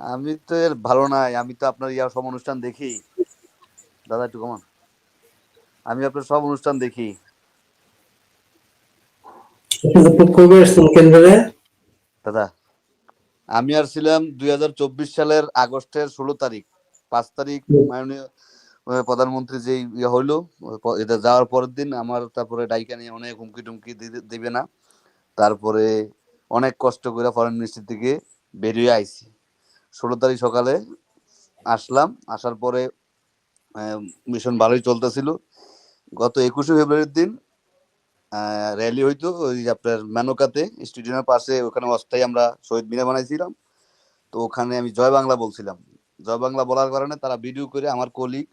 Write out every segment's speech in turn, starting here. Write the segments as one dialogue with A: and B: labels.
A: আমি তো এর ভালো নাই আমি তো আপনার ইয়া সব অনুষ্ঠান দেখি। দাদা একটু কমান। আমি আপনার সব অনুষ্ঠান দেখি। দাদা আমি আর ছিলাম দুই হাজার চব্বিশ সালের আগস্টের ষোলো তারিখ পাঁচ তারিখ মাননীয় প্রধানমন্ত্রী যে ইয়ে হইল এটা যাওয়ার পরের দিন আমার তারপরে ডাইকা নিয়ে অনেক হুমকি টুমকি দিবে না। তারপরে অনেক কষ্ট করে ফরেন মিনিস্ট্রি থেকে বেরিয়ে আইছি। ষোলো তারিখ সকালে আসলাম। আসার পরে মিশন ভালোই চলতেছিল। গত একুশে ফেব্রুয়ারির দিন র্যালি হইতো ওই আপনার মেনকাতে স্টেডিয়ামের পাশে, ওখানে অস্থায়ী আমরা শহীদ মিনা বানাইছিলাম। তো ওখানে আমি জয় বাংলা বলছিলাম। জয় বাংলা বলার কারণে তারা ভিডিও করে আমার কলিগ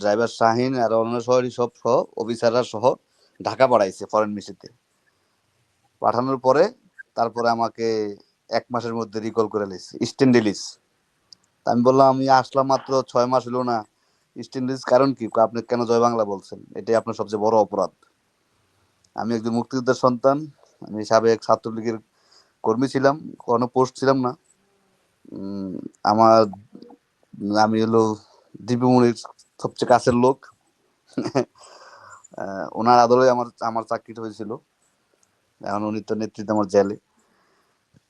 A: ড্রাইভার শাহিন আর অন্য শহরই সব সহ অফিসাররা সহ ঢাকা পাঠাইছে ফরেন মিশিতে পাঠানোর পরে, তারপরে আমাকে এক মাসের মধ্যে রিকল করে লেছে ইস্টার্ন রিলিজ আমি বললাম, আমি আসলাম মাত্র ছয় মাস হলো না। ইস্টার্ন রিলিজ কারণ কি? আপনি কেন জয় বাংলা বলছেন? এটাই আপনার সবচেয়ে বড় অপরাধ। আমি একজন মুক্তিযোদ্ধার সন্তান। আমি সাবেক ছাত্রলীগের কর্মী ছিলাম, কোনো পোস্ট ছিলাম না। আমার, আমি হলো দীপুমণির সবচেয়ে কাছের লোক। ওনার আদরে আমার আমার চাকরিটা হয়েছিল। এখন উনি তো নেতৃত্ব আমার জেলে।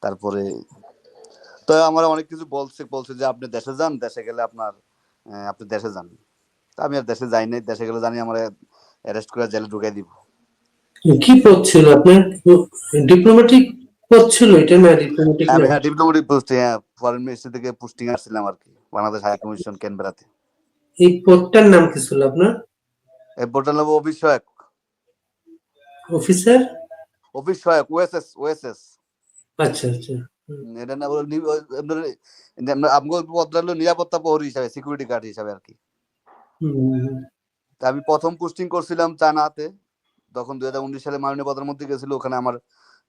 A: তারপরে তো আমার অনেক কিছু বলছে বলছে যে আপনি দেশে যান দেশে গেলে আপনার আপনি দেশে যান। তা আমি আর দেশে যাই নাই দেশে গেলে জানি আমার অ্যারেস্ট করে জেলে ঢুকাই দিব।
B: কি পদ ছিল আপনার? ডিপ্লোম্যাটিক পদ ছিল এটা না ডিপ্লোম্যাটিক
A: আমি হ্যাঁ ডিপ্লোমেটিক পোস্টে হ্যাঁ ফরেন মিনিস্ট্রি থেকে পোস্টিং আসছিলাম আর কি বাংলাদেশ হাই কমিশন ক্যানবেরাতে
B: এই পদটার নাম কি ছিল আপনার?
A: এই নেব অফিস সহায়ক
B: অফিসার?
A: অফিস সহায়ক ওএসএস ওএসএস।
B: আচ্ছা আচ্ছা।
A: এটা না বলে আপনার পদটা হলো নিরাপত্তা প্রহরী হিসাবে সিকিউরিটি গার্ড হিসাবে আর কি। আমি প্রথম পোস্টিং করছিলাম চানাতে তখন দুই হাজার উনিশ সালে মাননীয় প্রধানমন্ত্রী গেছিল ওখানে আমার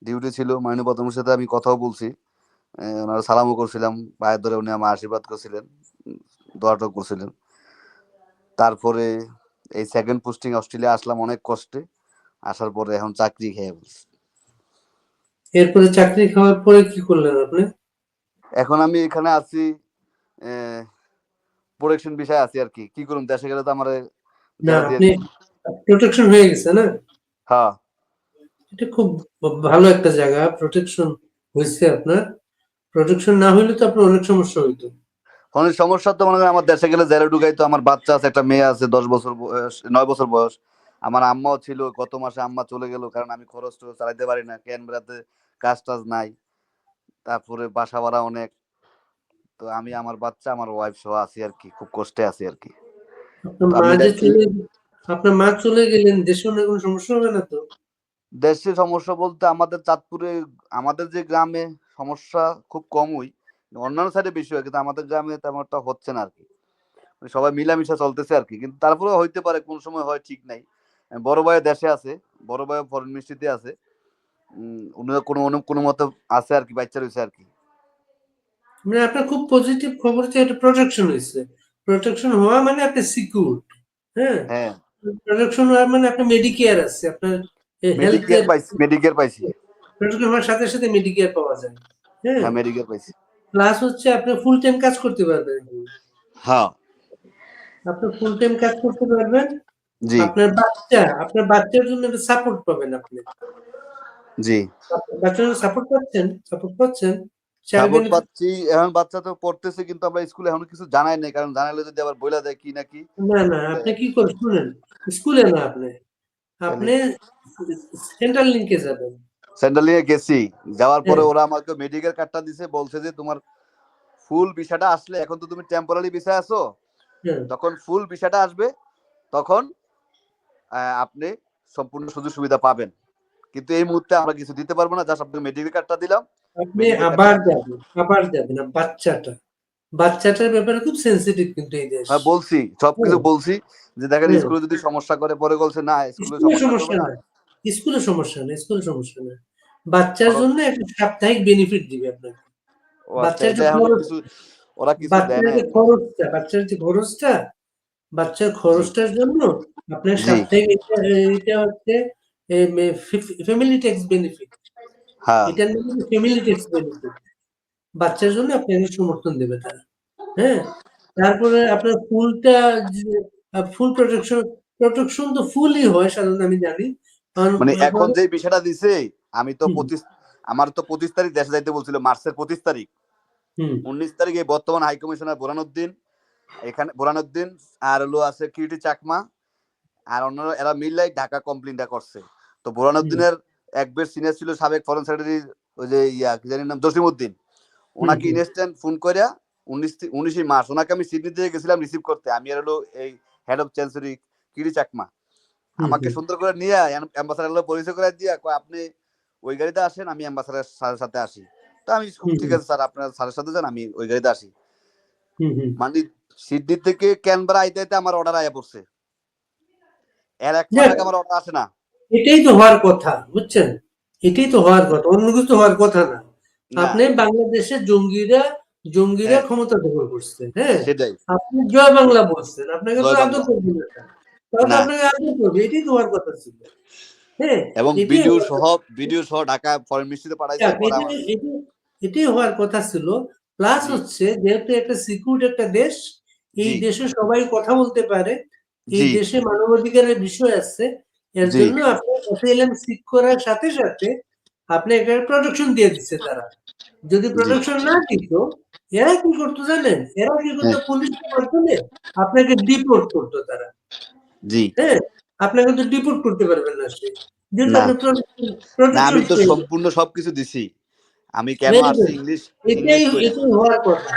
A: ডিউটি ছিল। মাননীয় প্রধানমন্ত্রীর সাথে আমি কথাও বলছি। ওনারা সালামও করছিলাম। পায়ের ধরে উনি আমার আশীর্বাদ করছিলেন দোয়াটাও করছিলেন। তারপরে এই সেকেন্ড পোস্টিং অস্ট্রেলিয়া আসলাম অনেক কষ্টে। আসার পরে এখন চাকরি খেয়ে বলছি
B: এরপরে চাকরি খাওয়ার পরে কি করলেন আপনি?
A: এখন আমি এখানে আছি প্রোডাকশন বিষয় আছি আর কি। কি করুন দেশে গেলে তো আমার
B: না আপনি প্রোটেকশন হয়ে গেছে না?
A: হ্যাঁ।
B: এটা খুব ভালো একটা জায়গা প্রোটেকশন হয়েছে আপনার। প্রোটেকশন না হইলে তো আপনার অনেক সমস্যা হইতো।
A: অনেক সমস্যা তো মনে করেন আমার দেশে গেলে জেলে ঢুকাই তো আমার বাচ্চা আছে একটা মেয়ে আছে দশ বছর বয়স নয় বছর বয়স। আমার আম্মাও ছিল গত মাসে আম্মা চলে গেল কারণ আমি খরচ টরচ চালাইতে পারি না ক্যানবেরাতে কাজ টাজ নাই তারপরে বাসা ভাড়া অনেক তো আমি আমার বাচ্চা আমার ওয়াইফ সহ আছি আর কি খুব কষ্টে আছি আর কি।
B: মা চলে আপনার মা চলে গেলেন দেশে কোনো সমস্যা হবে না তো?
A: দেশে সমস্যা বলতে আমাদের চাঁদপুরে আমাদের যে গ্রামে সমস্যা খুব কমই অন্যান্য সাইডে বেশি হয় কিন্তু আমাদের গ্রামে তেমন একটা হচ্ছে না আর কি। মানে সবাই মিলামিশা চলতেছে আর কি কিন্তু তারপরে হইতে পারে কোন সময় হয় ঠিক নাই। বড় ভাই দেশে আছে বড় ভাই ফরেন মিনিস্ট্রিতে আছে। উনি কোনো কোনো কোনো মতো আছে আর কি বাচ্চা রয়েছে আর কি।
B: মানে আপনার খুব পজিটিভ খবর যে এটা প্রোটেকশন হয়েছে। প্রোটেকশন হওয়া মানে আপনি সিকিউর হ্যাঁ?
A: হ্যাঁ।
B: প্রোটেকশন হওয়া মানে আপনার মেডিকেয়ার আছে আপনার হেলথ কেয়ার
A: পাইছি মেডিকেল পাইছি।
B: প্রোটেকশন হওয়ার সাথে সাথে মেডিকেয়ার পাওয়া যায় হ্যাঁ?
A: হ্যাঁ মেডিকেল পাইছি।
B: প্লাস হচ্ছে আপনি ফুল টাইম কাজ করতে পারবেন।
A: হ্যাঁ।
B: আপনি ফুল টাইম কাজ করতে পারবেন
A: জি।
B: আপনার বাচ্চা আপনার বাচ্চার জন্য সাপোর্ট পাবেন আপনি।
A: জি।
B: বাচ্চার জন্য সাপোর্ট পাচ্ছেন সাপোর্ট পাচ্ছেন
A: সাপোর্ট পাচ্ছি। এখন বাচ্চা তো পড়তেছে কিন্তু আমরা স্কুলে এখন কিছু জানাই নাই কারণ জানাইলে যদি আবার বইলা দেয় কি না
B: না না আপনি কি করেন শুনেন স্কুলে না আপনি। আপনি সেন্ট্রাল লিংকে যাবেন।
A: সেন্ট্রালিয়ে গেছি। যাওয়ার পরে
B: হ্যাঁ।
A: ওরা আমাকে মেডিকেল কার্ডটা দিছে বলছে যে তোমার ফুল ভিসাটা আসলে এখন তো তুমি টেম্পোরারি ভিসায় আছো
B: হ্যাঁ।
A: যখন ফুল ভিসাটা আসবে তখন আপনি সম্পূর্ণ সুযোগ সুবিধা পাবেন। কিন্তু এই মুহূর্তে আমরা কিছু দিতে পারব না জাস্ট আপনাকে মেডিকেল কার্ডটা দিলাম।
B: আপনি আবার যাবেন আবার যাবেন বাচ্চাটা। বাচ্চাটার ব্যাপারে খুব সেন্সিটিভ কিন্তু এই দেশ।
A: হ্যাঁ বলছি সবকিছু বলছি। যে দেখেন স্কুলে যদি সমস্যা করে পরে বলছে না স্কুলে সমস্যা না।
B: স্কুলে সমস্যা না স্কুলে সমস্যা না বাচ্চার জন্য একটা সাপ্তাহিক বেনিফিট দিবে আপনাকে।
A: আচ্ছা,
B: বাচ্চার যে খরচ-
A: ওরা কিছু দেয় না
B: বাচ্চার যে খরচটা বাচ্চার খরচটার জন্য আপনার। সাপ্তাহিক এটা এটা হচ্ছে ফ্যামিলি ট্যাক্স বেনিফিট এটার নাম ফ্যামিলি ট্যাক্স বেনিফিট বাচ্চার জন্য আপনাকে সমর্থন দেবে তারা। হ্যাঁ? তারপরে আপনার ফুলটা ফুল প্রোটেকশন প্রোটেকশন তো ফুলই হয় সাধারণত আমি জানি।
A: মানে এখন যে বিষয়টা দিছে আমি তো পঁচিশ আমার তো পঁচিশ তারিখ দেশে যাইতে বলছিল মার্চের পঁচিশ তারিখ।
B: হুম,
A: উনিশ তারিখে বর্তমান হাই কমিশনার বোরানুদ্দিন এখানে বোরানুদ্দিন আর হলো আছে কিউটি চাকমা। আর অন্যরা এরা মিললাই ঢাকা কমপ্লেনটা করছে। তো বোরানুদ্দিনের এক বেশ সিনিয়র ছিল সাবেক ফরেন সেক্রেটারি ওই যে ইয়া কি জানি নাম জসিমউদ্দিন ওনাকে ইনস্ট্যান্ট ফোন করে উনিশ উনিশে মার্চ ওনাকে আমি সিডনি থেকে গেছিলাম রিসিভ করতে। আমি আর হলো এই head of chancery Kiri Chakma. আমাকে সুন্দর করে নিয়ে অ্যাম্বাসাডার পরিচয় করে দিয়ে কয় আপনি ওই গাড়িতে আসেন আমি অ্যাম্বাসাডার স্যারের সাথে আসি। তো আমি ঠিক আছে স্যার আপনার স্যারের সাথে যান আমি ওই গাড়িতে আসি।
B: হুম, হুম।
A: মানে সিডনি থেকে ক্যানবেরা আইতে আইতে আমার অর্ডার আয়া পড়ছে। এর এক। আমার অর্ডার আসে না।
B: এটাই তো হওয়ার কথা বুঝছেন? এটাই তো হওয়ার কথা অন্য কিছু হওয়ার কথা না। আপনি বাংলাদেশের জঙ্গিরা জঙ্গিরা
A: হ্যাঁ।
B: ক্ষমতা দখল করছে হ্যাঁ? আপনি জয় বাংলা বলছেন আপনাকে তো আদর করবে না। তাহলে আপনাকে আদর করবে এটাই তো হওয়ার কথা ছিল। হ্যাঁ
A: এবং ভিডিও সহ ভিডিও সহ ঢাকা ফরেন মিনিস্ট্রিতে পাঠাইছে
B: এটাই- হওয়ার কথা ছিল। প্লাস হচ্ছে যেহেতু একটা সিকিউর একটা দেশ এই। দেশে সবাই কথা বলতে পারে এই দেশে মানবাধিকারের বিষয় আছে এর জন্য আপনি অ্যাসাইলাম সিক করার সাথে সাথে আপনি একটা প্রোটেকশন দিয়ে দিচ্ছে তারা। যদি প্রোটেকশন না দিত এরা কি করতো জানেন? এরা কি করতো?
A: হ্যাঁ।
B: পুলিশের মাধ্যমে আপনাকে ডিপোর্ট করতো তারা।
A: জি।
B: হ্যাঁ? আপনাকে তো ডিপোর্ট করতে পারবেন না সে।
A: আমি তো সম্পূর্ণ সবকিছু দিছি। আমি কেন ইংলিশ
B: এটাই এটাই হওয়ার কথা।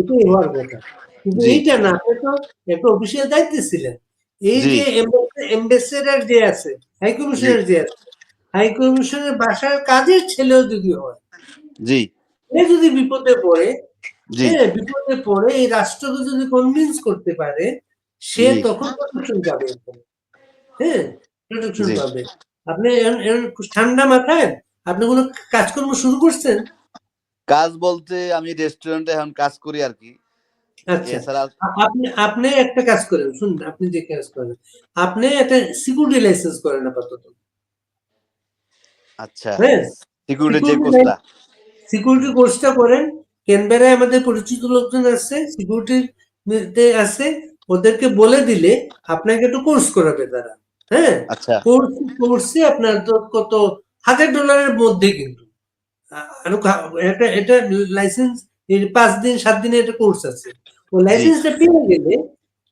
B: এটাই হওয়ার কথা। কিন্তু। এইটা না আপনি তো একটা অফিসিয়াল দায়িত্বে ছিলেন। এই। যে এম্বাসেডার যে আছে হাই কমিশনার যে আছে হাই কমিশনের বাসার কাজের ছেলেও যদি হয়
A: জি।
B: সে যদি বিপদে পড়ে হ্যাঁ বিপদে পড়ে এই রাষ্ট্রকে যদি কনভিন্স করতে পারে সে তখন প্রোটেকশন পাবে। হ্যাঁ প্রোটেকশন পাবে। আপনি ঠান্ডা মাথায় আপনি কোনো কাজকর্ম শুরু করছেন?
A: কাজ বলতে আমি রেস্টুরেন্টে এখন কাজ করি আর কি।
B: আপনি আপনি একটা কাজ করেন শুনুন আপনি যে কাজ করেন আপনি একটা সিকিউরিটি লাইসেন্স করেন আপাতত।
A: আচ্ছা।
B: হ্যাঁ?
A: সিকিউরিটি যে কোর্সটা?
B: সিকিউরিটি কোর্সটা করেন ক্যানবেরায় আমাদের পরিচিত লোকজন আছে সিকিউরিটি আছে ওদেরকে বলে দিলে আপনাকে একটু কোর্স করাবে তারা হ্যাঁ?
A: আচ্ছা।
B: কোর্স কোর্সে আপনার কত হাজার ডলারের মধ্যে কিন্তু। এটা এটা লাইসেন্স পাঁচ দিন সাত দিনের একটা কোর্স আছে। ও লাইসেন্সটা পেয়ে গেলে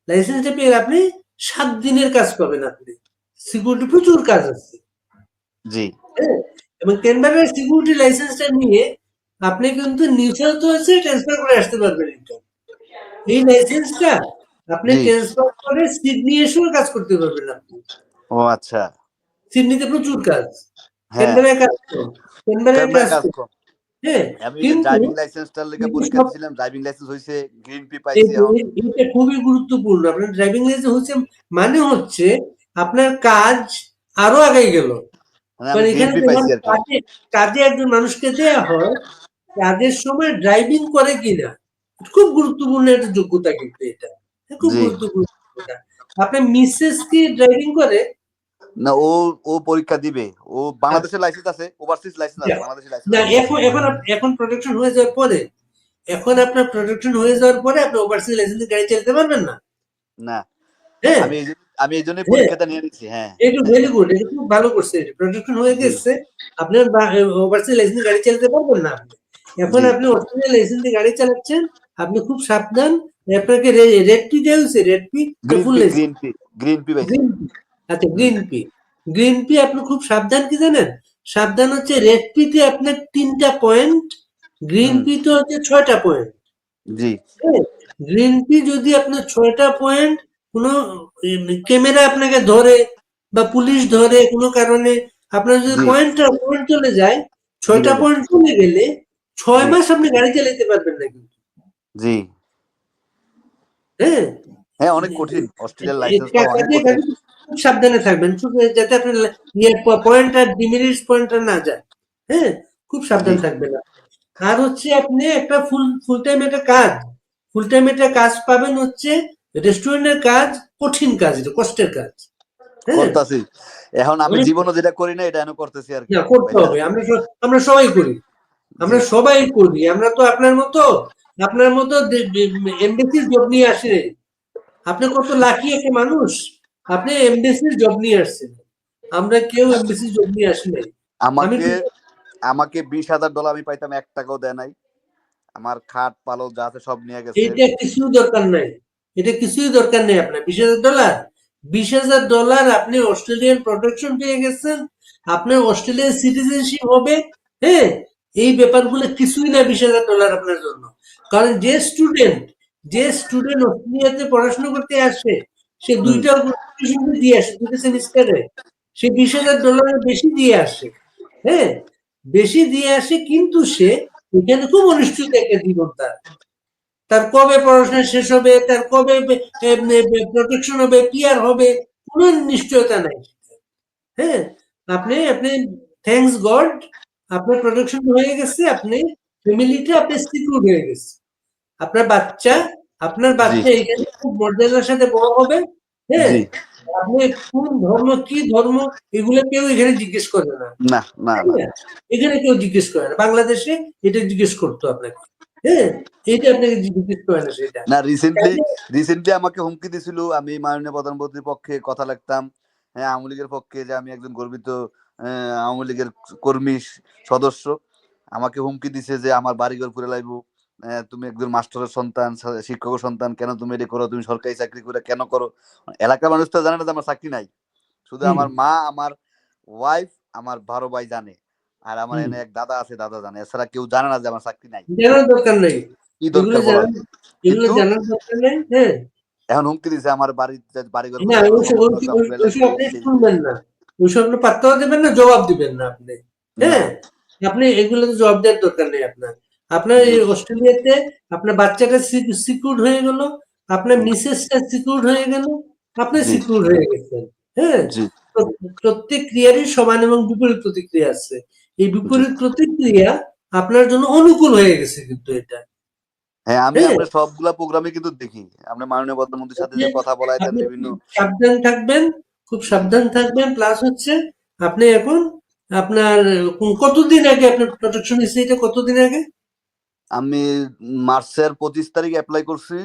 B: লাইসেন্সটা পেয়ে আপনি সাত দিনের কাজ পাবেন আপনি। সিকিউরিটি প্রচুর কাজ আছে।
A: জি।
B: হ্যাঁ? এবং ক্যানবেরার সিকিউরিটি লাইসেন্সটা নিয়ে আপনি কিন্তু নিউ সাউথ ওয়েলসে ট্রান্সফার করে আসতে পারবেন এই লাইসেন্সটা আপনি ট্রান্সফার করে সিডনি এসেও কাজ করতে পারবেন আপনি।
A: ও আচ্ছা।
B: সিডনিতে প্রচুর কাজ। ক্যানবেরায় কাজ কম। ক্যানবেরায় কাজ কম।
A: আমি ড্রাইভিং লাইসেন্সটার লেগে পরীক্ষা ড্রাইভিং লাইসেন্স হইছে গ্রিন পি পাইছি
B: এটা খুবই গুরুত্বপূর্ণ। আপনার ড্রাইভিং লাইসেন্স হচ্ছে মানে হচ্ছে আপনার কাজ আরও আগে গেল।
A: মানে গ্রিন
B: এখানে কাজে কাজে একজন মানুষকে দেয়া হয় কাজের সময় ড্রাইভিং করে কিনা খুব গুরুত্বপূর্ণ একটা যোগ্যতা কিন্তু এটা। খুব গুরুত্বপূর্ণ আপনার মিসেস কি ড্রাইভিং করে
A: না ও ও পরীক্ষা দিবে। ও বাংলাদেশের লাইসেন্স আছে ওভারসিজ লাইসেন্স আছে বাংলাদেশের লাইসেন্স
B: না এখন এখন এখন প্রোটেকশন হয়ে যাওয়ার পরে এখন আপনার প্রোটেকশন হয়ে যাওয়ার পরে আপনি ওভারসিজ লাইসেন্স গাড়ি চালাতে পারবেন না।
A: না।
B: হ্যাঁ।
A: আমি এই জন্য- আমি জন্যই পরীক্ষাটা নিয়ে নিচ্ছি হ্যাঁ।
B: এটা ভেরি গুড এটা খুব ভালো করছে এটা প্রোটেকশন হয়ে গেছে। আপনার ওভারসিজ লাইসেন্স গাড়ি চালাতে পারবেন না এখন আপনি অস্ট্রেলিয়া লাইসেন্স গাড়ি চালাচ্ছেন আপনি খুব সাবধান আপনাকে রেড পি দেওয়া হয়েছে red P
A: green
B: full
A: P
B: license
A: green P green P পাইছি
B: গ্রিন পি আচ্ছা গ্রিন পি গ্রিন পি আপনি খুব সাবধান কি জানেন? সাবধান হচ্ছে রেড পিতে আপনার তিনটা পয়েন্ট গ্রিন পি তো হচ্ছে ছয়টা পয়েন্ট
A: জি।
B: গ্রিন পি যদি আপনার ছয়টা পয়েন্ট কোনো ক্যামেরা আপনাকে ধরে বা পুলিশ ধরে কোনো কারণে আপনার যদি পয়েন্টটা পয়েন্ট চলে যায় ছয়টা পয়েন্ট চলে গেলে ছয় মাস আপনি গাড়ি চালাতে পারবেন না কিন্তু।
A: জি।
B: হ্যাঁ?
A: হ্যাঁ অনেক কঠিন। অস্ট্রেলিয়ার লাইসেন্স
B: খুব সাবধানে থাকবেন। যাতে আপনার ইয়ে পয়েন্ট আর পয়েন্টটা না যায়। হ্যাঁ? খুব সাবধান। থাকবেন। আর হচ্ছে আপনি একটা ফুল ফুল টাইম একটা কাজ। ফুল টাইম একটা কাজ পাবেন হচ্ছে রেস্টুরেন্টের কাজ কঠিন কাজ এটা কষ্টের কাজ। হ্যাঁ?
A: করতেছি। এখন আমি জীবনে যেটা করি না এটা করতেছি আর কি।
B: করতে হবে। আমরা আমরা সবাই করি। আমরা সবাই করি। আমরা তো আপনার মতো আপনার মতো এমবেসির জব নিয়ে আসি। আপনি কত লাকি একটা মানুষ। আপনি এমবেসির জব নিয়ে আসছেন। আমরা কেউ এমবেসির জব নিয়ে আসি নাই।
A: আমাকে আমাকে বিশ হাজার ডলার আমি পাইতাম এক টাকাও দেয় নাই। আমার খাট পালক যা আছে সব নিয়ে গেছে।
B: এটা কিছু দরকার নাই। এটা কিছুই দরকার নেই আপনার। বিশ হাজার ডলার বিশ হাজার ডলার আপনি অস্ট্রেলিয়ান প্রোটেকশন পেয়ে গেছেন। আপনার অস্ট্রেলিয়ান সিটিজেনশিপ হবে। হ্যাঁ এই ব্যাপারগুলো কিছুই না বিশ হাজার ডলার আপনার জন্য। কারণ যে স্টুডেন্ট যে স্টুডেন্ট অস্ট্রেলিয়াতে পড়াশোনা করতে আসে সে দুইটা দিয়ে আসে দুটো সেমিস্টারে। সে বিশ হাজার ডলারের বেশি দিয়ে আসে। হ্যাঁ বেশি দিয়ে আসে কিন্তু সে এখানে খুব অনিশ্চিত একটা জীবন তার। তার কবে পড়াশোনা শেষ হবে তার কবে প্রোটেকশন হবে পিয়ার হবে কোনো নিশ্চয়তা নাই হ্যাঁ আপনি আপনি থ্যাঙ্কস গড আপনার প্রোটেকশন হয়ে গেছে আপনি ফ্যামিলিটা আপনি সিকিউর হয়ে গেছে। আপনার বাচ্চা আপনার বাচ্চা এখানে খুব মর্যাদার সাথে বড় হবে হ্যাঁ? আপনি কোন ধর্ম কি ধর্ম এগুলো কেউ এখানে জিজ্ঞেস করে না।
A: না।
B: এখানে কেউ জিজ্ঞেস করে না। বাংলাদেশে এটা জিজ্ঞেস করতো আপনাকে হ্যাঁ? না
A: রিসেন্টলি রিসেন্টলি আমাকে হুমকি দিছিল আমি মাননীয় প্রধানমন্ত্রীর পক্ষে কথা লাগতাম হ্যাঁ আওয়ামী লীগের পক্ষে যে আমি একজন গর্বিত আহ, আওয়ামী লীগের কর্মী সদস্য আমাকে হুমকি দিছে যে আমার বাড়িঘর পুরে লাইব। তুমি একজন মাস্টারের সন্তান শিক্ষকের সন্তান কেন তুমি এটা করো? তুমি সরকারি চাকরি করে কেন করো? এলাকার মানুষ তো জানে না যে আমার চাকরি নাই। শুধু আমার মা আমার ওয়াইফ আমার বড় ভাই জানে। আর আমার এনে এক দাদা আছে দাদা জানে। এছাড়া কেউ জানে না যে আমার চাকরি নাই।
B: জানার দরকার নেই।
A: কি দরকার
B: জানার দরকার নেই হ্যাঁ।
A: এখন হুমকি দিছে আমার বাড়ি বাড়িঘর
B: না শুনবেন না। ওইসব পাত্তাও দেবেন না জবাব দিবেন না আপনি। হ্যাঁ। আপনি এগুলো জবাব দেওয়ার দরকার নেই আপনার। আপনার অস্ট্রেলিয়াতে আপনার বাচ্চাটা সিকিউর হয়ে গেল আপনার মিসেসটা সিকিউর হয়ে গেল আপনি। সিকিউর হয়ে গেছেন হ্যাঁ? প্রত্যেক ক্রিয়ারই সমান এবং বিপরীত প্রতিক্রিয়া আছে। এই বিপরীত প্রতিক্রিয়া আপনার জন্য অনুকূল হয়ে গেছে কিন্তু এটা।
A: হ্যাঁ আমি
B: হ্যাঁ।
A: আপনার সবগুলা প্রোগ্রামে কিন্তু দেখি। আমরা মাননীয় প্রধানমন্ত্রীর সাথে যে কথা বলাই
B: আপনি
A: বিভিন্ন
B: সাবধান থাকবেন খুব সাবধান থাকবেন। প্লাস হচ্ছে আপনি এখন আপনার কতদিন আগে আপনার প্রোটেকশন নিচ্ছে এটা? কতদিন আগে?
A: আমি মার্চের পঁচিশ তারিখ অ্যাপ্লাই করছি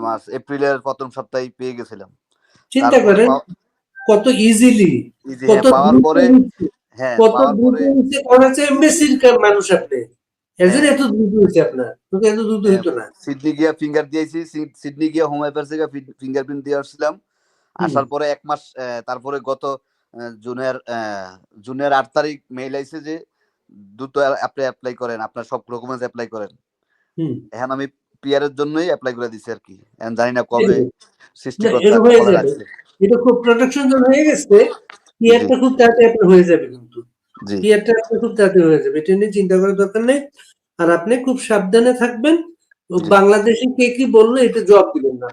A: মার্চ এপ্রিলের প্রথম সপ্তাহে পেয়ে গেছিলাম।
B: চিন্তা করেন কত ইজিলি কত
A: হ্যাঁ, পাওয়ার পরে হ্যাঁ
B: কত
A: পাওয়ার পরে
B: এমবেসির মানুষ আপনি। এর
A: হ্যাঁ।
B: এত দ্রুত হয়েছে আপনার তোকে এত দ্রুত হইতো না।
A: সিডনি গিয়া ফিঙ্গার দিয়েছি সি- সিডনি গিয়া হোম অ্যাফেয়ার্স থেকে ফিঙ্গারপ্রিন্ট দিয়ে আসছিলাম। আসার পরে এক মাস তারপরে গত জুনের জুনের আট তারিখ মেইল আইছে যে দ্রুত আপনি অ্যাপ্লাই করেন আপনার সব ডকুমেন্টস অ্যাপ্লাই করেন। এখন আমি পিআর এর জন্যই অ্যাপ্লাই করে দিছি আর কি। এখন জানি না কবে সৃষ্টিকর্তা
B: এটা খুব প্রোটেকশন যখন হয়ে গেছে। পিয়ারটা খুব তাড়াতাড়ি আপনার হয়ে যাবে কিন্তু।
A: জি।
B: পিয়ারটা আপনার খুব তাড়াতাড়ি হয়ে যাবে। এটা নিয়ে চিন্তা করার দরকার নেই। আর আপনি খুব সাবধানে থাকবেন। বাংলাদেশে কে কি বলল এটা জবাব দিবেন না।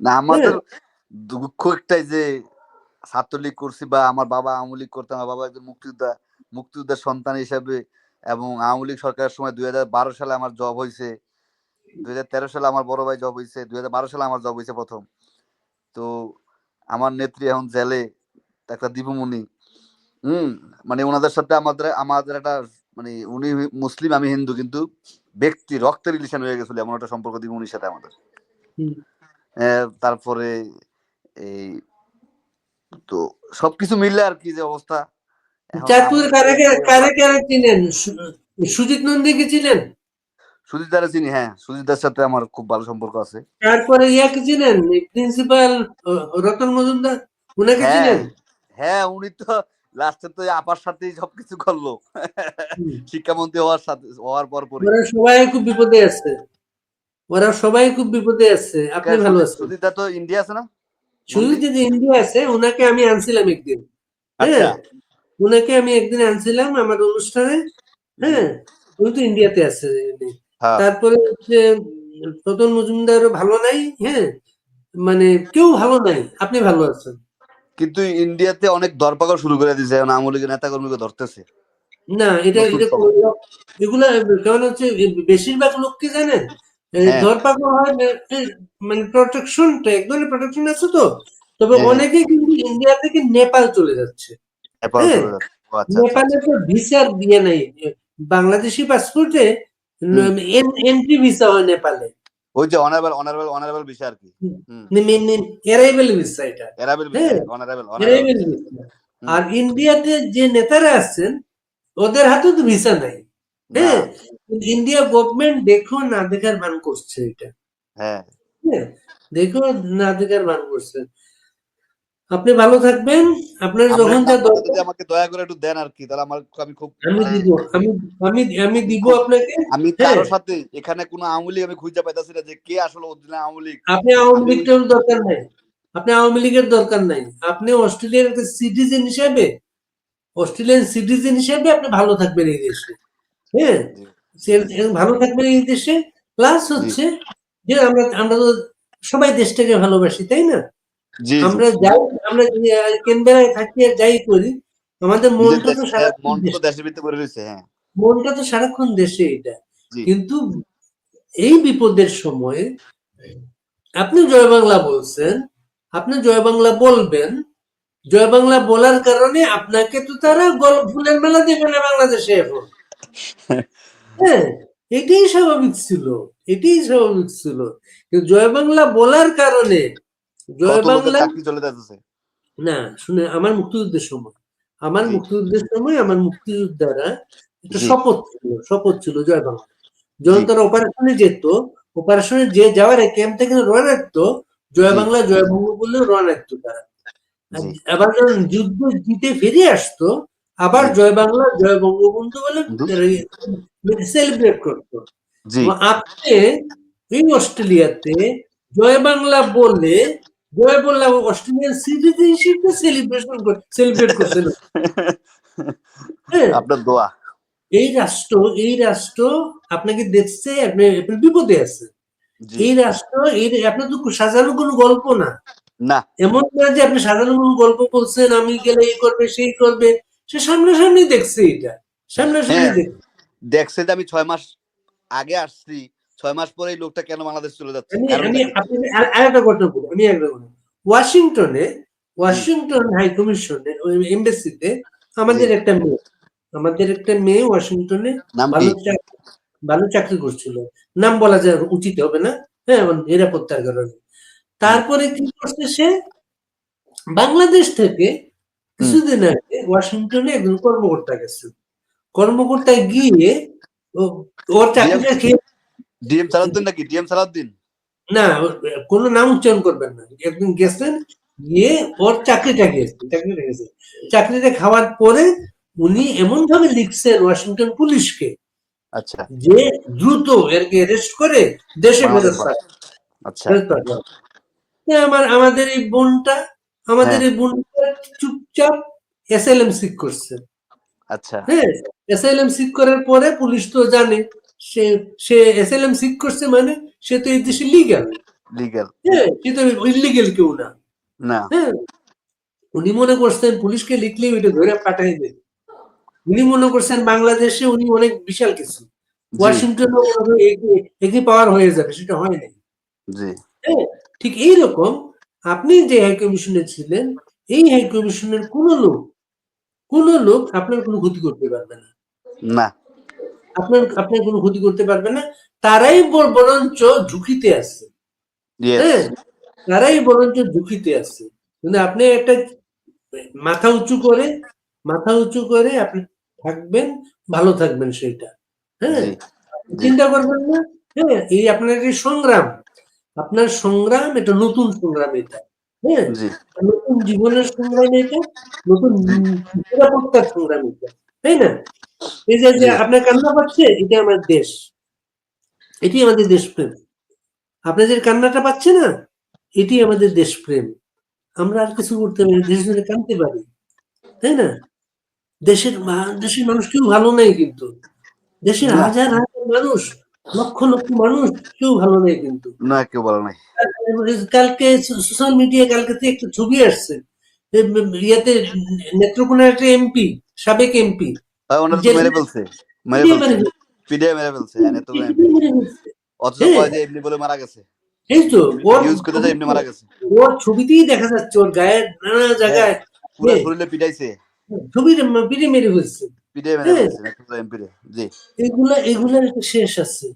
A: না আমাদের
B: হ্যাঁ।
A: দুঃখ একটাই যে ছাত্রলীগ করছি বা আমার বাবা আওয়ামী লীগ করতাম আমার বাবা একজন মুক্তিযোদ্ধা। মুক্তিযোদ্ধার সন্তান হিসাবে এবং আওয়ামী লীগ সরকারের সময় দুই হাজার বারো সালে আমার জব হয়েছে দুই হাজার তেরো সালে আমার বড় ভাই জব হয়েছে দুই হাজার বারো সালে আমার জব হয়েছে প্রথম। তো আমার নেত্রী এখন জেলে একটা দীপমণি হম মানে ওনাদের সাথে আমাদের আমাদের একটা মানে উনি মুসলিম আমি হিন্দু কিন্তু ব্যক্তি রক্তের রিলেশন হয়ে গেছিল এমন একটা সম্পর্ক দীপমণির সাথে আমাদের। তারপরে এই তো সবকিছু মিললে আর কি যে অবস্থা।
B: চাঁদপুরে কারা কারা- চিনেন সুজিত নন্দীকে চিনেন
A: সুজিত দারা চিনি হ্যাঁ। সুজিত দার সাথে আমার খুব ভালো সম্পর্ক আছে।
B: তারপরে ইয়াকে চিনেন প্রিন্সিপাল রতন মজুমদার? উনাকে
A: হ্যাঁ।
B: চিনেন
A: হ্যাঁ উনি তো লাস্টে তো আপার সাথেই সবকিছু করল। শিক্ষামন্ত্রী হওয়ার সাথে হওয়ার পর পরে
B: ওরা সবাই খুব বিপদে আছে। ওরা সবাই খুব বিপদে আছে। আপনি ভালো আছেন।
A: সুজিত তো ইন্ডিয়া আছে না?
B: সুজিত যদি ইন্ডিয়া আছে ওনাকে আমি আনছিলাম একদিন।
A: আচ্ছা।
B: হ্যাঁ। ওনাকে আমি একদিন আনছিলাম আমার অনুষ্ঠানে হ্যাঁ? উনি তো ইন্ডিয়াতে আছে
A: হ্যাঁ।
B: তারপরে হচ্ছে রতন মজুমদার ভালো নাই হ্যাঁ? মানে কেউ ভালো নাই আপনি ভালো আছেন।
A: কিন্তু ইন্ডিয়াতে অনেক দরপাকড় শুরু করে দিয়েছে এখন আওয়ামী লীগের নেতা কর্মীকে ধরতেছে।
B: না এটা। এগুলা কারণ হচ্ছে বেশিরভাগ লোক কি জানেন? এই
A: হ্যাঁ।
B: ধরপাকড় হয় মানে- প্রোটেকশনটা এক ধরনের প্রোটেকশন আছে তো। তবে
A: হ্যাঁ।
B: অনেকে কিন্তু ইন্ডিয়া থেকে নেপাল চলে যাচ্ছে।
A: নেপাল
B: হ্যাঁ।
A: আচ্ছা আচ্ছা,
B: নেপালে তো ভিসার দিয়ে নাই। বাংলাদেশি পাসপোর্টে এন্ট্রি ভিসা হয় নেপালে।
A: ওই যে অনারেবল অনারেবল অনারেবল বিষয় আর কি।
B: এরাইভেল ভিসা এটা।
A: এরাবেল
B: হ্যাঁ।
A: অনারেবল
B: ভিসা আর ইন্ডিয়াতে যে নেতারা আছেন ওদের হাতেও তো ভিসা নাই। হ্যাঁ ইন্ডিয়া গভর্নমেন্ট দেখো না দেখার ভান করছে এটা।
A: হ্যাঁ।
B: হ্যাঁ দেখো না দেখার ভান করছে। আপনি ভালো থাকবেন। আপনার যখন যা দরকার
A: আমাকে দয়া করে একটু দেন আর কি তাহলে আমার আমি খুব
B: আমি দিব আমি আমি আমি দিব আপনাকে।
A: আমি
B: হ্যাঁ।
A: কারোর সাথে এখানে কোনো আওয়ামী লীগ আমি খুঁজে পাইতাছি না যে কে আসলে অরিজিনাল আওয়ামী
B: আপনি আওয়ামী লীগের দরকার নাই। আপনি আওয়ামী লীগের দরকার নাই। আপনি অস্ট্রেলিয়ার একটা সিটিজেন হিসেবে অস্ট্রেলিয়ান সিটিজেন হিসেবে আপনি ভালো থাকবেন এই দেশে। হ্যাঁ? ভালো থাকবেন এই দেশে। প্লাস হচ্ছে যে আমরা আমরা তো সবাই দেশটাকে ভালোবাসি তাই না। আমরা যাই আমরা কেনবেরায় থাকি আর যাই করি আমাদের মনটা তো সারাক্ষণ।
A: দেশের ভিতরে করে রয়েছে হ্যাঁ।
B: মনটা তো সারাক্ষণ দেশে এটা। কিন্তু এই বিপদের সময়ে আপনি জয় বাংলা বলছেন আপনি জয় বাংলা বলবেন জয় বাংলা বলার কারণে আপনাকে তো তারা ফুলের মেলা দেবে না বাংলাদেশে এখন। হ্যাঁ এটাই স্বাভাবিক ছিল এটাই স্বাভাবিক ছিল। কিন্তু জয় বাংলা বলার কারণে জয় বাংলা
A: চাকরি চলে যাচ্ছে
B: না শুনে আমার মুক্তিযুদ্ধের সময়। আমার মুক্তিযুদ্ধের সময় আমার মুক্তিযোদ্ধারা একটা শপথ ছিল শপথ ছিল জয় বাংলা যখন তারা অপারেশনে যেত অপারেশনে যে যাওয়ার ক্যাম্প থেকে রওনা দিত জয় বাংলা জয় বঙ্গ বলে রওনা দিত তারা। আবার যখন যুদ্ধ জিতে ফিরে আসতো আবার জয় বাংলা জয় বঙ্গবন্ধু বলে সেলিব্রেট করতো।
A: জি।
B: আপনি এই অস্ট্রেলিয়াতে জয় বাংলা বললে অস্ট্রেলিয়ান সিটিজেনশিপ সেলিব্রেশন সেলিব্রেট করছেন হ্যাঁ,
A: আপনার দোয়া।
B: এই রাষ্ট্র এই রাষ্ট্র আপনাকে দেখছে আপনি বিপদে আছে। এই রাষ্ট্র এই আপনার তো সাজানো কোনো গল্প না।
A: না।
B: এমন না যে আপনি সাজানো কোনো গল্প বলছেন আমি গেলে এই করবে সেই করবে। সে সামনাসামনি দেখছে এটা। সামনাসামনি
A: হ্যাঁ।
B: দেখছে।
A: দেখছে যে আমি ছয় মাস আগে আসছি ছয় মাস পরে এই লোকটা কেন বাংলাদেশ চলে যাচ্ছে?
B: আমি একটা ওয়াশিংটনে ওয়াশিংটন হাই কমিশনে ওই এমবাসিতে আমাদের একটা মেয়ে আমাদের একটা মেয়ে ওয়াশিংটনে ভালো চাকরি ভালো চাকরি করছিল। নাম বলা যায় উচিত হবে না। হ্যাঁ নিরাপত্তার কারণে। তারপরে কি করছে সে? বাংলাদেশ থেকে কিছুদিন আগে ওয়াশিংটনে একজন কর্মকর্তা গেছে কর্মকর্তা গিয়ে ওর চাকরিটা খেয়ে
A: ডিএম সালাউদ্দিন নাকি? ডিএম সালাউদ্দিন?
B: না কোনো নাম উচ্চারণ করবেন না। একদিন গেছেন গিয়ে ওর চাকরিটা গিয়েছে চাকরিটা গেছে চাকরিটা খাওয়ার পরে উনি এমন ভাবে লিখছেন ওয়াশিংটন পুলিশকে
A: আচ্ছা।
B: যে দ্রুত এরকে অ্যারেস্ট করে দেশে ফেরত
A: আচ্ছা।
B: আমার আমাদের এই বোনটা আমাদের। এই বোনটা চুপচাপ এসএলএম সিক করছে।
A: আচ্ছা।
B: হ্যাঁ এসএলএম সিক করার পরে পুলিশ তো জানে। সে সে এসএলএম সিক করছে মানে সে তো এই দেশে লিগ্যাল
A: লিগ্যাল
B: হ্যাঁ সে তো ইলিগেল কেউ না।
A: না।
B: হ্যাঁ। উনি মনে করছেন পুলিশকে লিখলে ওইটা ধরে পাঠাই দেবে। উনি মনে করছেন বাংলাদেশে উনি অনেক বিশাল কিছু। ওয়াশিংটন একই পাওয়ার হয়ে যাবে সেটা হয় নাই। হ্যাঁ ঠিক এইরকম আপনি যে হাই কমিশনে ছিলেন এই হাই কমিশনের কোন লোক কোন লোক আপনার কোনো ক্ষতি করতে পারবে না।
A: না।
B: আপনার আপনার কোনো ক্ষতি করতে পারবে না। তারাই বর- বরঞ্চ ঝুঁকিতে আছে। হ্যাঁ? তারাই বরঞ্চ ঝুঁকিতে আছে। কিন্তু আপনি একটা মাথা উঁচু করে মাথা উঁচু করে আপনি থাকবেন ভালো থাকবেন সেটা। হ্যাঁ। চিন্তা করবেন না। হ্যাঁ এই আপনার এই সংগ্রাম আপনার সংগ্রাম এটা নতুন সংগ্রাম এটা। হ্যাঁ? নতুন জীবনের সংগ্রাম এটা নতুন নিরাপত্তার সংগ্রাম এটা। তাই না? এই যে যে আপনার কান্না পাচ্ছে এটা আমার দেশ। এটি আমাদের দেশপ্রেম। আপনাদের কান্নাটা পাচ্ছে না এটি আমাদের দেশপ্রেম। আমরা আর কিছু করতে পারি দেশ জন্য কানতে পারি। তাই না? দেশের দেশের মানুষ কেউ ভালো নেই কিন্তু। দেশের হাজার হাজার মানুষ লক্ষ লক্ষ মানুষ কেউ ভালো নেই কিন্তু।
A: না কেউ বলে নাই।
B: কালকে সোশ্যাল মিডিয়ায় কালকে একটা ছবি আসছে। এ, নেত্রকোনা একটা এমপি সাবেক এমপি
A: তো মেরে ফেলছে মেরে ফেলছে পিডিএ মেরে ফেলছে এনে তো অথচ। কয় যে এমনি বলে মারা গেছে
B: এই তো ওর
A: ইউজ করতে যায় এমনি মারা গেছে
B: ওর ছবিতেই দেখা যাচ্ছে ওর গায়ের নানা জায়গায়
A: পুরো। শরীরে পিটাইছে
B: পিঠে মেরে ফেলছে
A: মেরে। ফেলছে এমপি জি
B: এগুলা এগুলার একটা শেষ আছে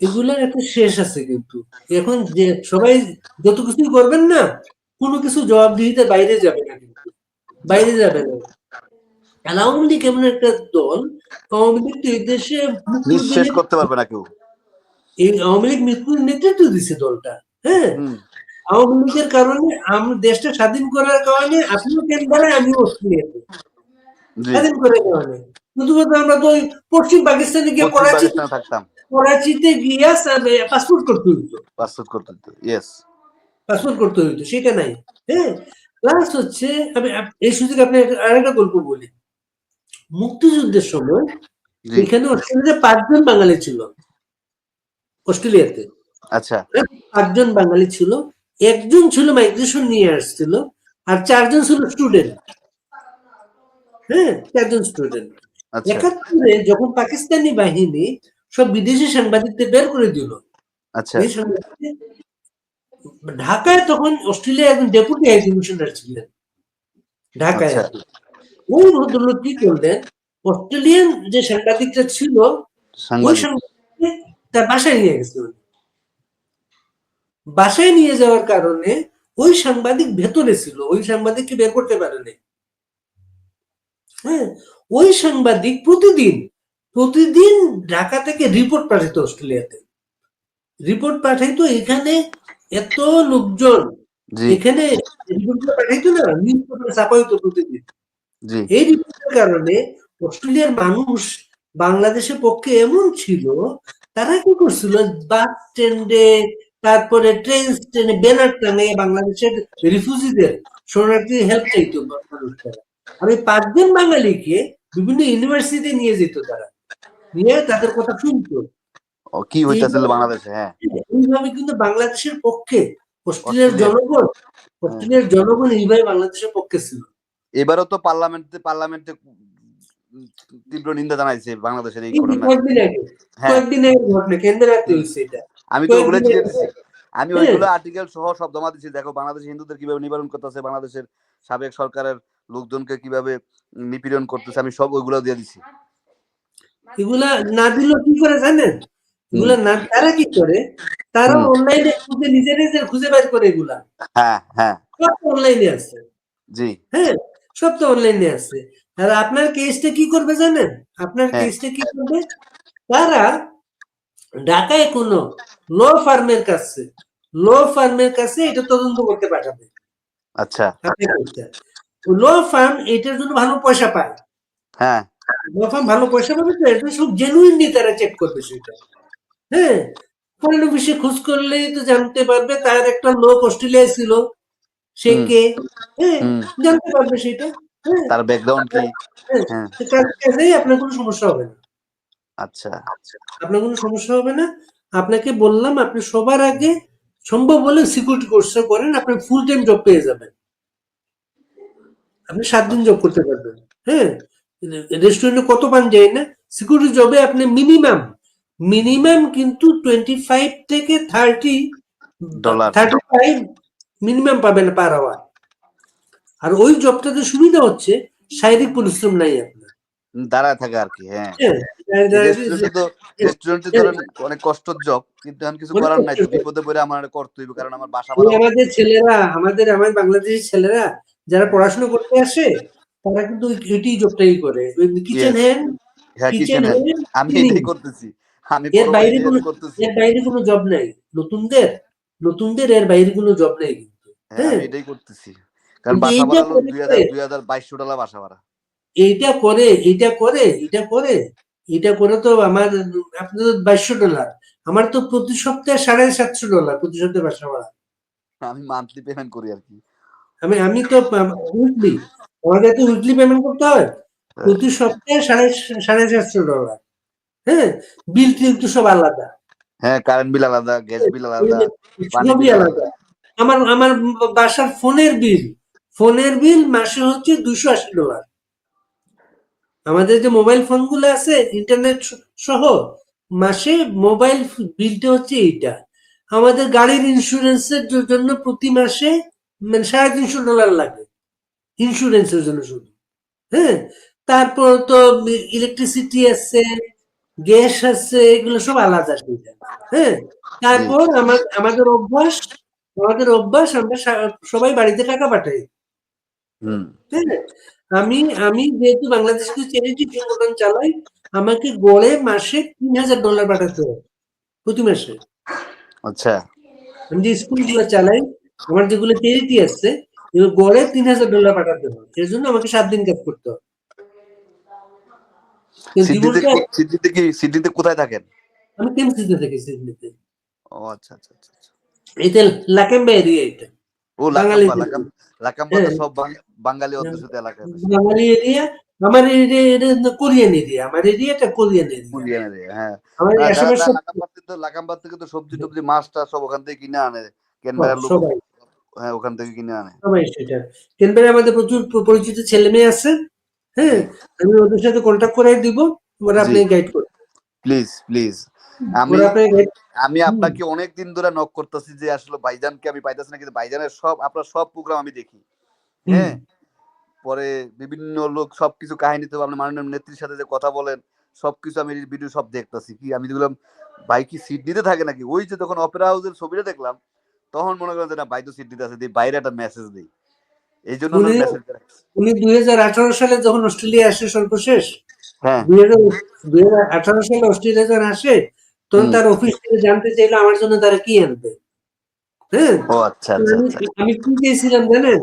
B: এগুলার একটা শেষ আছে কিন্তু এখন যে সবাই যত কিছুই করবেন না কোনো কিছু জবাবদিহিতে বাইরে যাবে না কিন্তু বাইরে যাবে না আওয়ামী লীগ এমন একটা দল আওয়ামী লীগ তো এই দেশে
A: নিঃশেষ করতে পারবে না কেউ।
B: এই আওয়ামী লীগ মৃত্যুর নেতৃত্ব দিছে দলটা হ্যাঁ? আওয়ামী লীগের কারণে আমরা দেশটা স্বাধীন করার কারণে আপনিও ক্যানবেরায় আমিও অস্ট্রেলিয়াতে স্বাধীন করার কারণে। শুধুমাত্র আমরা তো পশ্চিম পাকিস্তানে গিয়ে করাচি
A: থাকতাম।
B: করাচিতে গিয়া পাসপোর্ট করতে হইতো।
A: পাসপোর্ট করতে ইয়েস
B: পাসপোর্ট করতে হইতো সেটা নাই হ্যাঁ? প্লাস হচ্ছে আমি এই সুযোগে আপনি আরেকটা গল্প বলি। মুক্তিযুদ্ধের সময় এখানে অস্ট্রেলিয়াতে পাঁচজন বাঙালি ছিল। অস্ট্রেলিয়াতে।
A: আচ্ছা।
B: পাঁচজন বাঙালি ছিল। একজন ছিল মাইগ্রেশন নিয়ে আসছিল আর চারজন ছিল স্টুডেন্ট। হ্যাঁ চারজন স্টুডেন্ট।
A: আচ্ছা।
B: একাত্তরে যখন পাকিস্তানি বাহিনী সব বিদেশি সাংবাদিকদের বের করে দিল।
A: আচ্ছা।
B: ঢাকায় তখন অস্ট্রেলিয়া একজন ডেপুটি হাই কমিশনার ছিলেন। ঢাকায়।
A: আচ্ছা।
B: ওই ভদ্রলোক কি করলেন? অস্ট্রেলিয়ান যে সাংবাদিকটা ছিল ওই
A: সাংবাদিক।
B: তার বাসায় নিয়ে গেছে বাসায় নিয়ে যাওয়ার কারণে ওই সাংবাদিক ভেতরে ছিল ওই সাংবাদিককে বের করতে পারেনি। হ্যাঁ ওই সাংবাদিক প্রতিদিন প্রতিদিন ঢাকা থেকে রিপোর্ট পাঠাইত অস্ট্রেলিয়াতে। রিপোর্ট পাঠাইতো এখানে এত লোকজন। এখানে রিপোর্ট পাঠাইতো না নিউজ পেপারে ছাপাইতো প্রতিদিন। এই রিপোর্টের কারণে অস্ট্রেলিয়ার মানুষ বাংলাদেশের পক্ষে এমন ছিল তারা কি করছিল? বাস স্ট্যান্ডে তারপরে ট্রেন স্ট্যান্ডে ব্যানার টানে বাংলাদেশের রিফিউজিদের শরণার্থী হেল্প চাইতো মানুষরা। আর পাঁচজন বাঙালিকে বিভিন্ন ইউনিভার্সিটি নিয়ে যেত তারা। নিয়ে তাদের কথা শুনতো।
A: কি হইতাছিল বাংলাদেশে? হ্যাঁ।
B: এইভাবে কিন্তু বাংলাদেশের পক্ষে অস্ট্রেলিয়ার জনগণ অস্ট্রেলিয়ার জনগণ এইভাবে বাংলাদেশের পক্ষে ছিল।
A: এবারও তো পার্লামেন্টে পার্লামেন্টে তীব্র নিন্দা জানাইছে বাংলাদেশের এই ঘটনা হ্যাঁ। আমি তো ওগুলো আমি
B: হ্যাঁ।
A: ওইগুলো আর্টিকেল সহ সব জমা দিছি। দেখো বাংলাদেশের হিন্দুদের কীভাবে নিবারণ করতেছে বাংলাদেশের সাবেক সরকারের লোকজনকে কীভাবে নিপীড়ন করতেছে আমি সব ওইগুলো দিয়ে দিছি।
B: এগুলা না দিলেও কি করে জানেন? এগুলা না তারা কি করে? তারা। অনলাইনে খুঁজে নিজে নিজে খুঁজে বের করে এগুলা।
A: হ্যাঁ হ্যাঁ।
B: অনলাইনে আছে।
A: জি।
B: হ্যাঁ। সব তো অনলাইনে আছে। আর আপনার কেসটা কি করবে জানেন? আপনার
A: হ্যাঁ।
B: কেসটা কি করবে? তারা ঢাকায় কোনো ল ফার্মের কাছে ল ফার্মের কাছে এটা তদন্ত করতে পাঠাবে।
A: আচ্ছা।
B: ল ফার্ম এটার জন্য ভালো পয়সা পায়।
A: হ্যাঁ।
B: ল ফার্ম ভালো পয়সা পাবে তো এটা সব জেনুইনলি তারা চেক করবে সেটা। হ্যাঁ? অফিসে খোঁজ করলেই তো জানতে পারবে তার একটা লোক অস্ট্রেলিয়ায় ছিল। সে কে? হ্যাঁ জানতে পারবে সেটা হ্যাঁ।
A: তার ব্যাকগ্রাউন্ড কি? হ্যাঁ।
B: কাজেই আপনার কোনো সমস্যা হবে না।
A: আচ্ছা।
B: আপনার কোনো সমস্যা হবে না। আপনাকে বললাম আপনি সবার আগে সম্ভব হলে সিকিউরিটি কোর্সটা করেন আপনি ফুল টাইম জব পেয়ে যাবেন। আপনি সাত দিন জব করতে পারবেন। হ্যাঁ। রেস্টুরেন্টে কত পান যায় না। সিকিউরিটি জবে আপনি মিনিমাম মিনিমাম কিন্তু টোয়েন্টি ফাইভ থেকে thirty
A: dollar
B: thirty five minimum পাবেন পার আওয়ার আর ওই জবটাতে সুবিধা হচ্ছে শারীরিক পরিশ্রম নাই আপনার।
A: দাঁড়ায় থাকে আর কি হ্যাঁ।
B: হ্যাঁ
A: রেস্টুরেন্টে ধরেন অনেক কষ্টর জব কিন্তু এখন কিছু করার নাই তো
B: কষ্টের job।
A: বিপদে পড়ে আমার করতে হইবে কারণ আমার বাসা
B: আমাদের ছেলেরা আমাদের আমার বাংলাদেশি ছেলেরা যারা পড়াশোনা করতে আসে তারা কিন্তু ওই এটি জবটাই করে। কিচেন হ্যান্ড
A: হ্যাঁ
B: কিচেন
A: কিচেন
B: হ্যান্ড
A: আমি এটাই করতেছি। আমি
B: এর বাইরে কোনো-
A: করতেছি।
B: এর বাইরে কোনো জব নাই। নতুনদের নতুনদের এর বাইরে কোনো জব নেই কিন্তু
A: হ্যাঁ এটাই করতেছি। কারণ বাসা ভাড়া বাসা ভাড়া
B: এইটা করে এইটা করে এটা করে এটা করে তো আমার আপনার বাইশশো ডলার আমার তো প্রতি সপ্তাহে সাড়ে সাতশো ডলার প্রতি সপ্তাহে বাসা ভাড়া
A: আমি মান্থলি পেমেন্ট করি আর কি।
B: আমি আমি তো উইকলি আমাদের তো উইকলি পেমেন্ট করতে হয়। প্রতি সপ্তাহে সাড়ে সাড়ে চারশো ডলার। হ্যাঁ বিল টিল তো সব আলাদা।
A: হ্যাঁ কারেন্ট বিল আলাদা গ্যাস বিল আলাদা
B: সবই আলাদা। আমার আমার বাসার ফোনের বিল ফোনের বিল মাসে হচ্ছে দুশো আশি ডলার আমাদের যে মোবাইল ফোনগুলো আছে ইন্টারনেট সহ মাসে মোবাইল বিলটা হচ্ছে এইটা। আমাদের গাড়ির ইন্স্যুরেন্সের জন্য প্রতি মাসে মানে সাড়ে তিনশো ডলার লাগে। ইন্স্যুরেন্সের জন্য শুধু। হ্যাঁ? তারপর তো ইলেকট্রিসিটি আছে গ্যাস আছে এগুলো সব আলাদা হ্যাঁ তারপর আমার আমাদের অভ্যাস আমাদের অভ্যাস আমরা সবাই বাড়িতে টাকা পাঠাই।
A: হুম।
B: হ্যাঁ? আমি আমি যেহেতু বাংলাদেশ চ্যারিটি সংগঠন চালাই আমাকে গড়ে মাসে তিন হাজার ডলার পাঠাতে হয় প্রতি মাসে।
A: আচ্ছা।
B: আমি যে স্কুলগুলো চালাই আমার যেগুলো চ্যারিটি আছে গড়ে তিন হাজার ডলার পাঠাতে হয়। এর জন্য আমাকে সাত দিন কাজ করতে হয়।
A: সিডনিতে কি- সিডনিতে কোথায় থাকেন?
B: আমি কেমসিতে থাকি সিডনিতে
A: ও আচ্ছা আচ্ছা আচ্ছা আচ্ছা।
B: এটা লাকেম্বা এরিয়া এটা।
A: ও
B: বাঙালি
A: লাকাম্বা লাকাম্বা তো
B: হ্যাঁ।
A: সব বাঙালি অধ্যুষিত এলাকা
B: বাঙালি এরিয়া আমার এরিয়া এটা কোরিয়ান এরিয়া আমার এরিয়াটা কোরিয়ান এরিয়া
A: কোরিয়ান area, হ্যাঁ। থেকে তো থেকে তো সবজি টবজি মাছ টাছ সব ওখান থেকে কিনে আনে। ক্যানবেরার লোক হ্যাঁ ওখান থেকে কিনে আনে।
B: সবাই সেটা। ক্যানবেরা আমাদের প্রচুর পরিচিত ছেলে মেয়ে আছে। হ্যাঁ আমি ওদের সাথে কন্ট্যাক্ট করে দিব ওরা আপনি গাইড করবে।
A: প্লিজ প্লিজ আমি আমি আপনাকে অনেক দিন ধরে নক করতেছি যে আসলে ভাইজানকে আমি পাইতেছি না কিন্তু ভাইজানের সব আপনার সব প্রোগ্রাম আমি দেখি। হ্যাঁ পরে বিভিন্ন লোক সবকিছু কাহিনী তো আপনি মাননীয় নেত্রীর সাথে যে কথা বলেন সবকিছু আমি ভিডিও সব দেখতেছি। কি আমি দেখলাম ভাই কি সিডনিতে থাকে নাকি? ওই যে তখন অপেরা হাউসের ছবিটা দেখলাম তখন মনে করলাম যে না ভাই তো সিডনিতে আছে দিই বাইরে একটা মেসেজ দিই। এই জন্য
B: উনি- উনি দুই হাজার আঠারো সালে যখন অস্ট্রেলিয়া আসে সর্বশেষ
A: হ্যাঁ।
B: দুই হাজার সালে অস্ট্রেলিয়া যখন আসে তখন তার অফিস থেকে জানতে চাইলো আমার জন্য তারা কি আনবে। হ্যাঁ?
A: ও আচ্ছা আচ্ছা
B: আমি
A: আচ্ছা।
B: কি চেয়েছিলাম জানেন?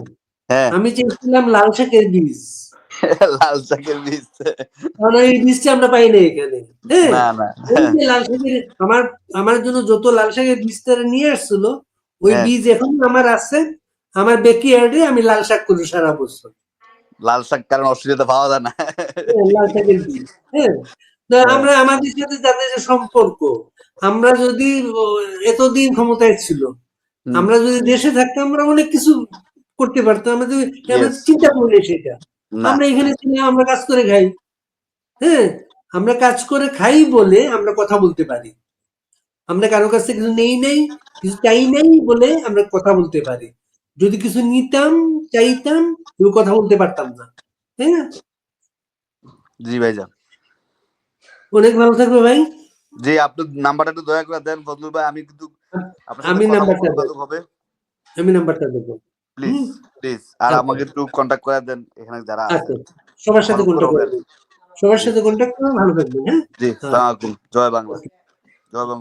A: হ্যাঁ।
B: আমি চেয়েছিলাম লাল শাকের বীজ।
A: লাল চাকের বীজ।
B: কারণ এই বীজটা আমরা পাই না এখানে। হ্যাঁ? লাল শাকের আমার আমার জন্য যত লাল শাকের বীজ তারা নিয়ে আসছিল ওই। বীজ এখন আমার আছে। আমার বেকি বেকিয়ার্ডে আমি লাল শাক করি সারা বছর।
A: লাল শাক কারণ অস্ট্রেলিয়াতে পাওয়া যায় না।
B: হ্যাঁ, লাল শাকের বীজ হ্যাঁ তো আমরা আমাদের সাথে যাদের যে সম্পর্ক আমরা যদি এতদিন ক্ষমতায় ছিল আমরা যদি দেশে থাকতাম আমরা অনেক কিছু করতে পারতাম। আমাদের আমরা
A: Yes.
B: চিন্তা করলে সেটা। আমরা এখানে আমরা কাজ করে খাই। হ্যাঁ আমরা কাজ করে খাই বলে আমরা কথা বলতে পারি। আমরা কারও কাছ থেকে কিছু নেই নাই কিছু চাই নাই বলে আমরা কথা বলতে পারি। যদি কিছু নিতাম চাইতাম কেউ কথা বলতে পারতাম না। তাই না?
A: জি ভাইজান।
B: অনেক ভালো থাকবে ভাই।
A: জি আপনার নাম্বারটা একটু দয়া করে দেন ফজলুল ভাই আমি কিন্তু
B: আমি নাম্বারটা দেব।
A: হবে।
B: আমি নাম্বারটা দেবো।
A: প্লিজ প্লিজ আর
B: আচ্ছা।
A: আমাকে একটু কন্টাক্ট করে দেন এখানে যারা আছে।
B: আচ্ছা সবার সাথে
A: ভালো
B: কন্ট্যাক্ট
A: করে
B: করবেন। সবার সাথে কন্ট্যাক্ট করবেন ভালো থাকবেন হ্যাঁ?
A: জি সালাম আলাইকুম। জয় বাংলা। জয় বাংলা।